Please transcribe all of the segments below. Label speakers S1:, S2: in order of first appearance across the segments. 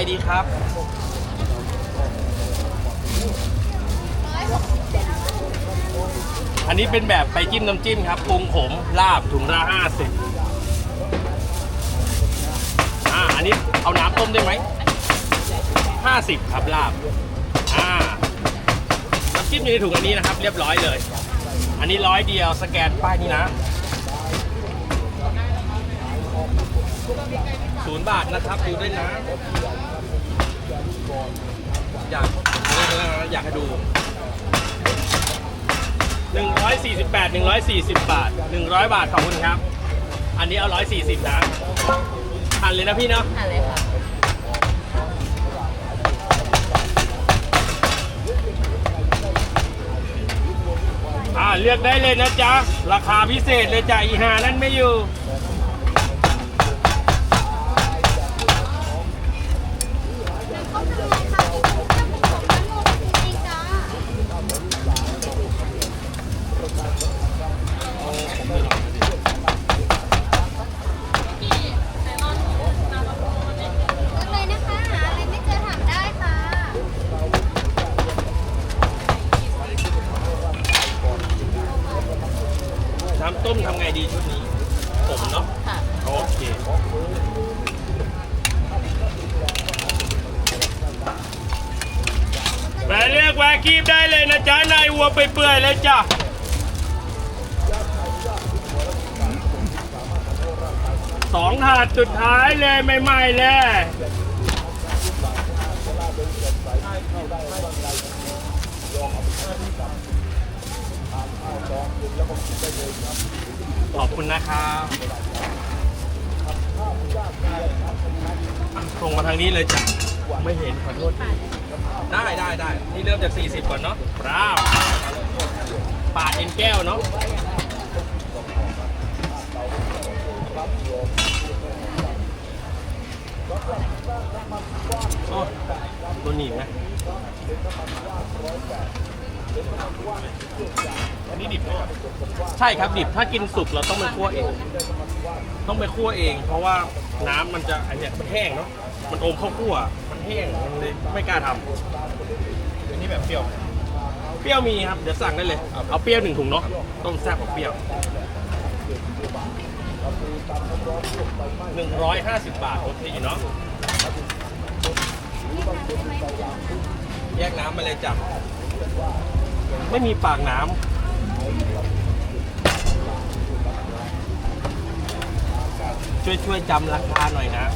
S1: อะไรดีครับอันนี้เป็นแบบไปจิ้มน้ำจิ้มครับปรุงขมลาบถุงละห้าสิบอ่าอันนี้เอาน้ำต้มได้ไหมห้าสิบครับลาบอ่าน้ำจิ้มอยู่ในถุงอันนี้นะครับ เรียบร้อยเลย อันนี้ร้อยเดียวสแกนป้ายนี้นะ ศูนย์บาทนะครับดูด้วยนะ อยากอยากให้ดู 148 140 บาท 100 บาทขอบคุณครับ อันนี้เอา 140นะอันเลยนะพี่เนาะ
S2: อ่านเลยค่ะ
S1: อ่าเลือกได้เลยนะจ๊ะ ราคาพิเศษเลยจ้ะอีหานั่นไม่อยู่
S3: เลย น้ำ
S1: ต้มทำไงดีชุดนี้ผมเนาะ
S2: ค่ะ
S1: โอเคมาเลือกวากีบได้เลยนะจ๊ะนายวัวไปเปื่อยๆเลยจ้ะสองถาดสุดท้ายเลยใหม่ๆเลย ขอบคุณนะครับส่งมาทางนี้เลยจ้ะไม่เห็นขอโทษได้ได้ได้นี่เริ่มจาก 40 ก่อนเนาะครับปาดเอ็นแก้วเนาะโอ้ตัวหนีบนะ นนี้ดิบไหมครับใช่ครับดิบถ้ากินสุกเราต้องไปคั่วเอง ต้องไปคั่วเอง เพราะว่าน้ำมันจะอันเนี้ยมันแห้งเนาะมันอมข้าวคั่ว มันแห้งมันเลยไม่กล้าทำอันนี้แบบเปรี้ยว เปรี้ยวมีครับเดี๋ยวสั่งได้เลย เอาเปรี้ยวหนึ่งถุงเนาะต้มแซ่บกับเปรี้ยวหนึ่งร้อยห้าสิบบาทโอเคเนาะแยกน้ำมาเลยจ้ะไม่มีปากน้ำ ช่วยช่วยจำราคาหน่อยนะ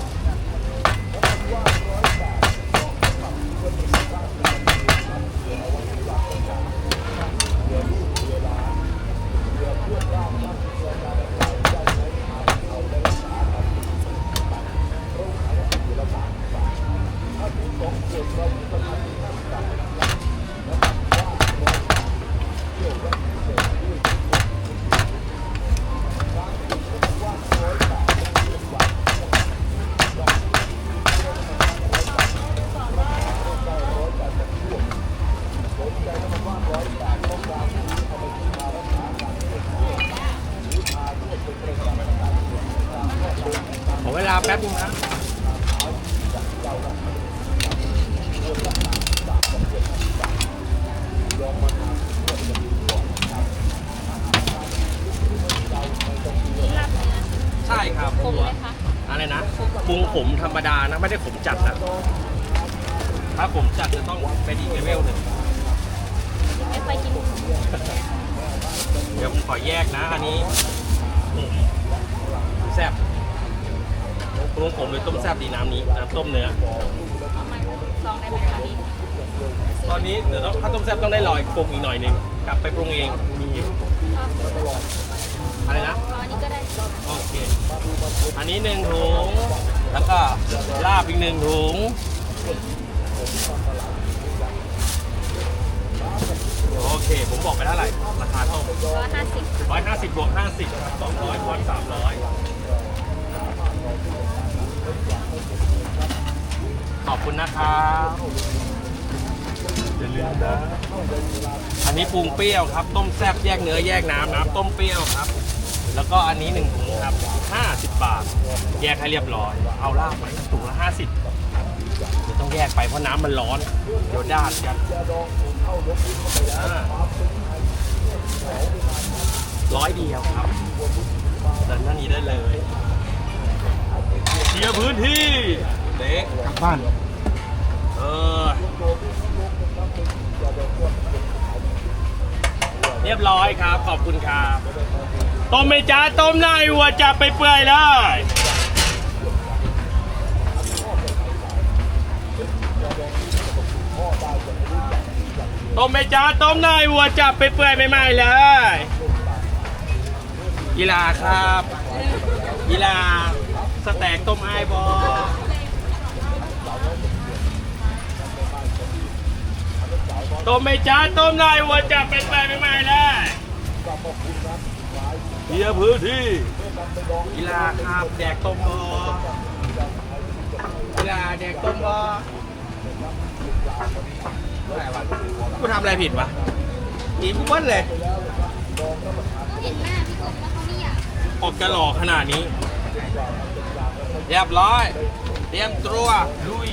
S1: ใช่ครับ
S2: คมไหมคะ
S1: อะไรนะปรุงขมธรรมดานะไม่ได้ขมจัดนะถ้าผมจัดจะต้องเป็นอีกเลเวลหนึ่ง
S2: ไม่ค่อยกิน
S1: เดี๋ยวผมขอแยกนะ อันนี้อืมแซ่บปรุงผมเลยต้มแซ่บดีน้ำนี้น้ำต้มเนื้อ
S2: เอามาลองได้ไหมคะพี่
S1: ตอนนี้เดี๋ยวต้องถ้าต้มแซ่บต้องได้ลอยปรุงอีกหน่อยหนึงกลับไปปรุงเองมี อยู่อะไรนะ
S2: อ๋ออันนี้ก็ได้
S1: โอเค อันนี้หนึ่งถุง แล้วก็ลาบอีกหนึ่งถุง โอเค ผมบอกไปเท่าไหร่ ราคาต้ม
S2: ร้อยห้าสิบ
S1: ร้อยห้าสิบบวกห้าสิบสองร้อยบวกสามร้อยขอบคุณนะครับอย่าลืมนะ อันนี้ปรุงเปรี้ยวครับ ต้มแซ่บแยกเนื้อแยกน้ำน้ำต้มเปรี้ยวครับ แล้วก็อันนี้หนึ่งถุงครับ50 บาท แยกให้เรียบร้อย เอาลาบไหมถุงละ50แยกไปเพราะน้ำมันร้อนเดี๋ยวด้านกันอ่าร้อยเดียวครับเดินหน้านี้ได้เลยเคลียร์พื้นที่เด็ก
S4: กลับบ้าน
S1: เออ เรียบร้อยครับ ขอบคุณครับ ต้มไม่จ้าต้มในวัวจับไปเปื่อยเลยต้มไม่จ้าต้มในวัวจับไปเปื่อยใหม่ๆเลยกีฬาครับกีฬาสแต็กต้มไอ้บอต้มไม่จ้าต้มได้วัวจับเป็นไปไม่ไม่เลย เคลียร์พื้นที่กีฬาครับแดกต้มบอกีฬาแดกต้มบออะไรวะกูทำอะไรผิดวะหนีกูเบิ้ลเลย
S3: ก็เห็นหน้าพี่กบแล้วเขาไม่อยาก
S1: ออกจะหล่อขนาดนี้ เรียบร้อย เตรียมตัวลุย